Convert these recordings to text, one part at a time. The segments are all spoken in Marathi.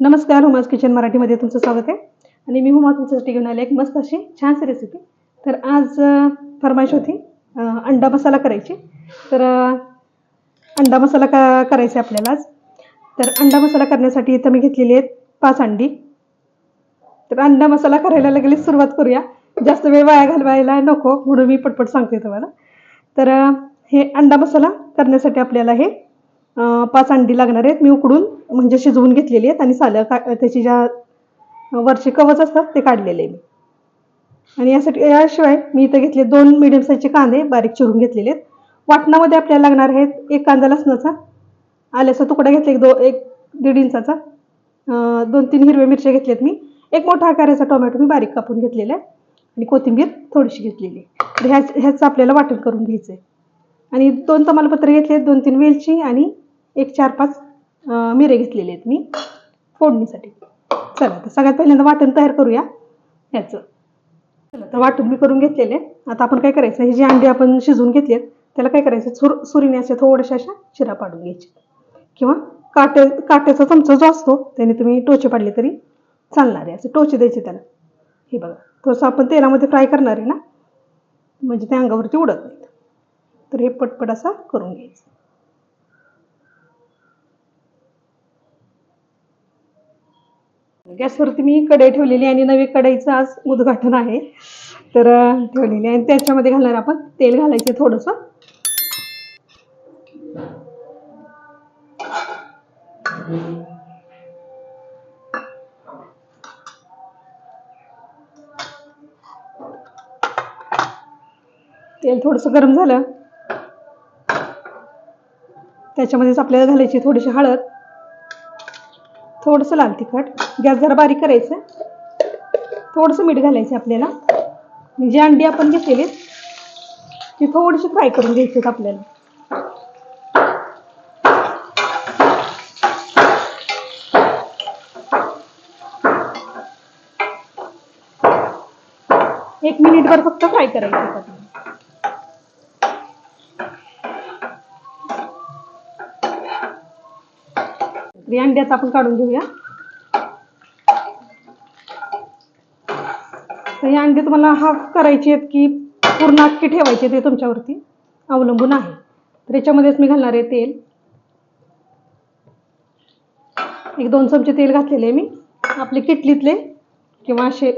नमस्कार हुमाज किचन मराठीमध्ये तुमचं स्वागत आहे. आणि मी हुमा तुमच्यासाठी घेऊन आले एक मस्त अशी छानशी रेसिपी तर आज फरमाईश होती अंडा मसाला करायची. तर अंडा मसाला का करायचा आहे आपल्याला आज. तर अंडा मसाला करण्यासाठी इथं मी घेतलेली आहेत पाच अंडी. तर अंडा मसाला करायला लगेच सुरुवात करूया. जास्त वेळ वाया घालवायला नको म्हणून मी पटपट सांगते तुम्हाला. तर हे अंडा मसाला करण्यासाठी आपल्याला हे पाच अंडी लागणार आहेत. मी उकडून म्हणजे शिजवून घेतलेली आहेत आणि सालं का त्याची ज्या वरचे कवच असतात ते काढलेले आहे मी. आणि यासाठी याशिवाय मी इथं घेतले दोन मिडियम साईजचे कांदे बारीक चिरून घेतलेले आहेत. वाटणामध्ये आपल्याला लागणार आहेत एक कांदा लसणाचा आल्याचा तुकडा घेतला एक दो एक दीड इंचाचा दोन तीन हिरव्या मिरच्या घेतल्यात मी. एक मोठा आकाराचा टोमॅटो मी बारीक कापून घेतलेला आहे. आणि कोथिंबीर थोडीशी घेतलेली आहे. ह्याच ह्याचं आपल्याला वाटण करून घ्यायचं आहे आणि दोन तमालपत्र घेतले दोन तीन वेलची आणि एक चार पाच मिरे घेतलेले आहेत मी फोडणीसाठी. चला तर सगळ्यात पहिल्यांदा वाटण तयार करूया. ह्याचं चला तर वाटून मी करून घेतलेले आता आपण काय करायचं? हे जे अंडे आपण शिजवून घेतलेत त्याला काय करायचं? सुर सुरीने अशा थोड्याशा अशा शिरा पाडून घ्यायचे किंवा काटे काट्याचा चमचा जो असतो त्याने तुम्ही टोचे पाडले तरी चालणार आहे. असं टोचे द्यायचे त्याला. हे बघा थोडंसं आपण तेलामध्ये फ्राय करणार आहे ना? म्हणजे त्या अंगावरती उडत नाहीत. तर हे पटपट असा करून घ्यायचं. गॅसवरती मी कढई ठेवलेली आणि नवी कढईचं आज उद्घाटन आहे. तर ठेवलेली आहे. आणि त्याच्यामध्ये घालणार आपण तेल घालायचं थोडंसं. तेल थोडंसं गरम झालं. त्याच्यामध्येच आपल्याला घालायची थोडीशी हळद. थोडंसं लाल तिखट. गॅस जरा बारीक करायचं. थोडंसं मीठ घालायचं आपल्याला. जे अंडी आपण घेतलेली ती थोडीशी फ्राय करून घ्यायची आपल्याला. एक मिनिटभर फक्त फ्राय करायचं अंड्याचा अंड्याचं आपण काढून घेऊया. तर या अंडी तुम्हाला हाफ करायची आहेत की पूर्ण अख्खी ठेवायची ते तुमच्यावरती. अवलंबून आहे. तर याच्यामध्येच मी घालणार आहे तेल. एक दोन चमचे तेल घातलेले आहे मी. आपले किटलीतले किंवा असे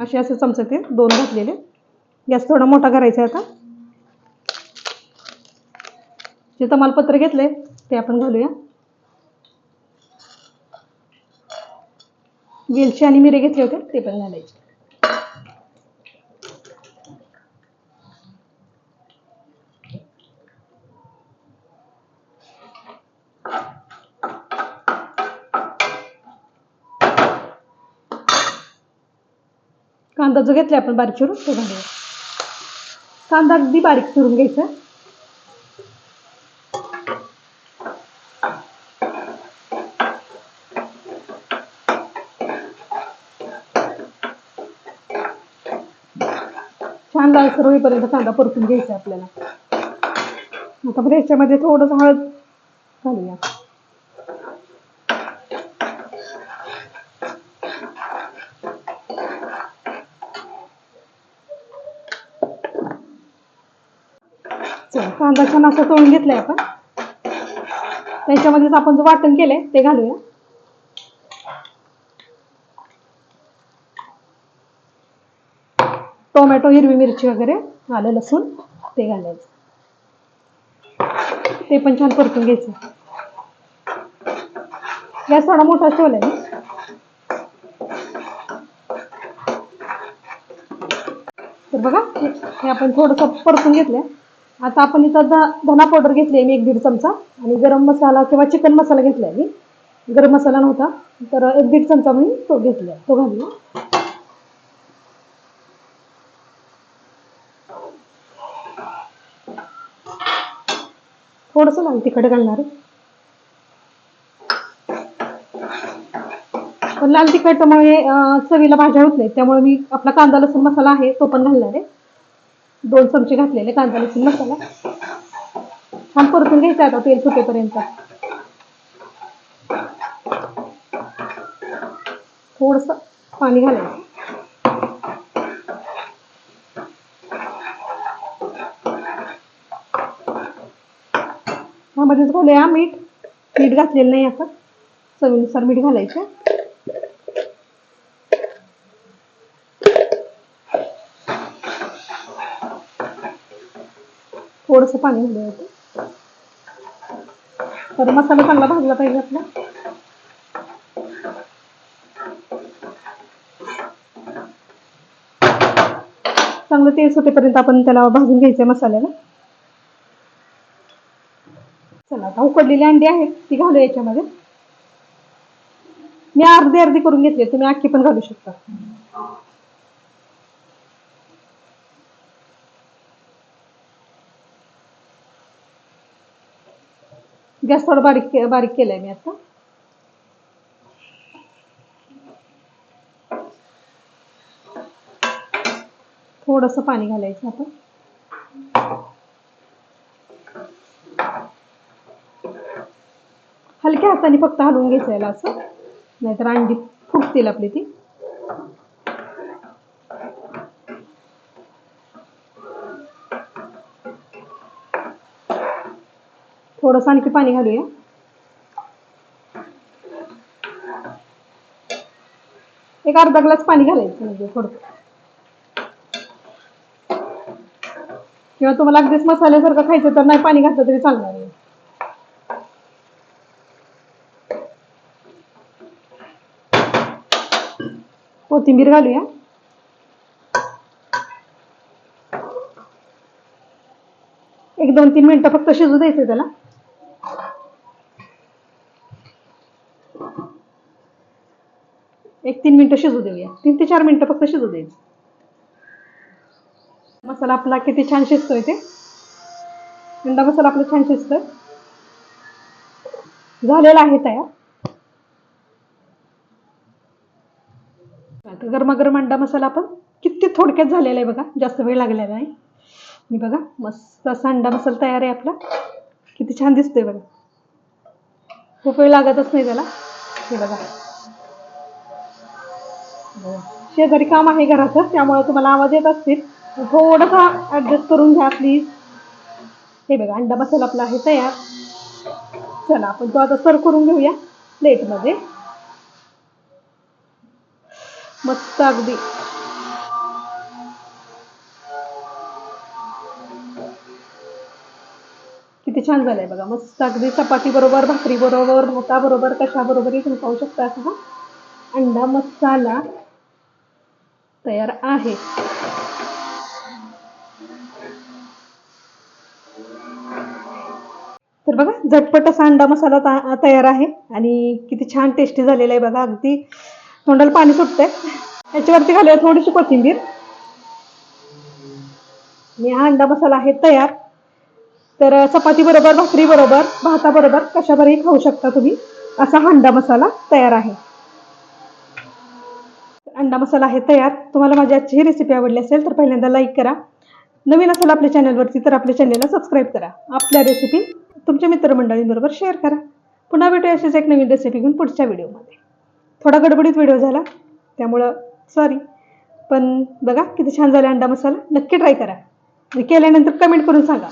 असे असे चमचे ते दोन घातलेले. गॅस थोडा मोठा करायचा आहे आता. जे तमालपत्र घेतले ते आपण घालूया. वेलची आणि मिरे घेतले होते ते पण घालायचे. कांदा जो घेतला आपण बारीक चिरून तो घालूया. कांदा अगदी बारीक चिरून घ्यायचा. छान लालसर होईपर्यंत कांदा परतून घ्यायचा आपल्याला. आता मग ह्याच्यामध्ये थोडंसं हळद घालूया. कांदा छान असा तळून घेतलाय आपण. त्याच्यामध्येच आपण जो वाटण केलंय ते घालूया. टोमॅटो हिरवी मिरची वगैरे आलं लसूण ते घालायचं. ते पण छान परतून घ्यायचं. गॅस थोडा मोठा ठेवलाय मी. तर बघा हे आपण थोडंसं परतून घेतलंय. आता आपण इथं धना पावडर घेतली मी एक दीड चमचा आणि गरम मसाला किंवा चिकन मसाला घेतलाय मी. गरम मसाला नव्हता तर एक दीड चमचा मी तो घेतलाय तो घालूया. थोडंसं लाल तिखट घालणार. पण लाल तिखटामुळे चवीला भाज्या होत नाही त्यामुळे मी आपला कांदा लसूण मसाला आहे तो पण घालणार आहे. दोन चमचे घातलेले कांदा लसूण मसाला. छान परतून घ्यायचा आता तेल सुटेपर्यंत. थोडंसं पाणी घालायचं. ह्यामध्येच घालूया. मीठ. मीठ घातलेलं नाही आपण चवीनुसार मीठ घालायचं. थोडंसं पाणी घालूया आता. तर मसाला चांगला भाजला पाहिजे आपला. चांगलं तेल सुटेपर्यंत आपण त्याला भाजून घ्यायचं मसाल्याला चला आता उकडलेली अंडी आहेत ती घालू याच्यामध्ये. मी अर्धी अर्धी करून घेतली तुम्ही अख्खी पण घालू शकता. गॅस थोडा बारीक बारीक केलाय मी आता. थोडंसं पाणी घालायचं आपण हलक्या हाताने फक्त हलवून घ्यायचं याला असं. नाहीतर अंडी फुटतील आपली ती. थोडंसं आणखी पाणी घालूया. एक अर्धा ग्लास पाणी घालायचं म्हणजे थोडं. किंवा तुम्हाला अगदीच मसाल्यासारखं खायचं तर नाही पाणी घातलं तरी चालणार आहे कोथिंबीर घालूया. एक दोन तीन मिनिटं फक्त शिजू द्यायचं त्याला. एक तीन मिनिटं शिजू देऊया. तीन ते चार मिनिटं फक्त शिजू द्यायचं. मसाला आपला किती छान शिजतोय ते. अंडा मसाला आपला छान शिजतोय. झालेला आहे तयार. आता गरमागरम अंडा मसाला आपण किती थोडक्यात झालेला आहे बघा. जास्त वेळ लागलेला नाही. मी बघा मस्त असा अंडा मसाला तयार आहे आपला. किती छान दिसतोय बघा. खूप वेळ लागतच नाही त्याला. हे बघा. बघा. शेजारी काम आहे घराचं त्यामुळे तुम्हाला आवाज येत असतील. थोडासा ॲडजस्ट करून घ्या प्लीज हे बघा अंडा मसाला आपला आहे तयार. चला आपण तो आता सर्व करून घेऊया प्लेटमध्ये मस्त अगदी. किती छान झालंय बघा. मस्त अगदी चपाती बरोबर भाकरी बरोबर भाता बरोबर कशा बरोबरही तुम्ही खाऊ शकता असा हा. अंडा मसाला तयार आहे. तर बघा झटपट असा अंडा मसाला तयार आहे. आणि किती छान टेस्टी झालेला आहे बघा. अगदी तोंडाला पाणी सुटतंय. याच्यावरती घालूया थोडीशी कोथिंबीर. आणि हा अंडा मसाला आहे तयार. तर चपाती बरोबर भाकरी बरोबर भाताबरोबर कशावरही खाऊ शकता तुम्ही. असा हा अंडा मसाला तयार आहे. अंडा मसाला आहे तयार. तुम्हाला माझी आजची ही रेसिपी आवडली असेल तर पहिल्यांदा लाईक करा. नवीन असेल आपल्या चॅनलवरती तर आपल्या चॅनलला सबस्क्राईब करा. आपल्या रेसिपी तुमच्या मित्रमंडळींबरोबर शेअर करा. पुन्हा भेटूया अशीच एक नवीन रेसिपी घेऊन पुढच्या व्हिडिओमध्ये थोडा गडबडीत व्हिडिओ झाला. त्यामुळं सॉरी पण बघा किती छान झाला अंडा मसाला. नक्की ट्राय करा. केल्यानंतर कमेंट करून सांगा.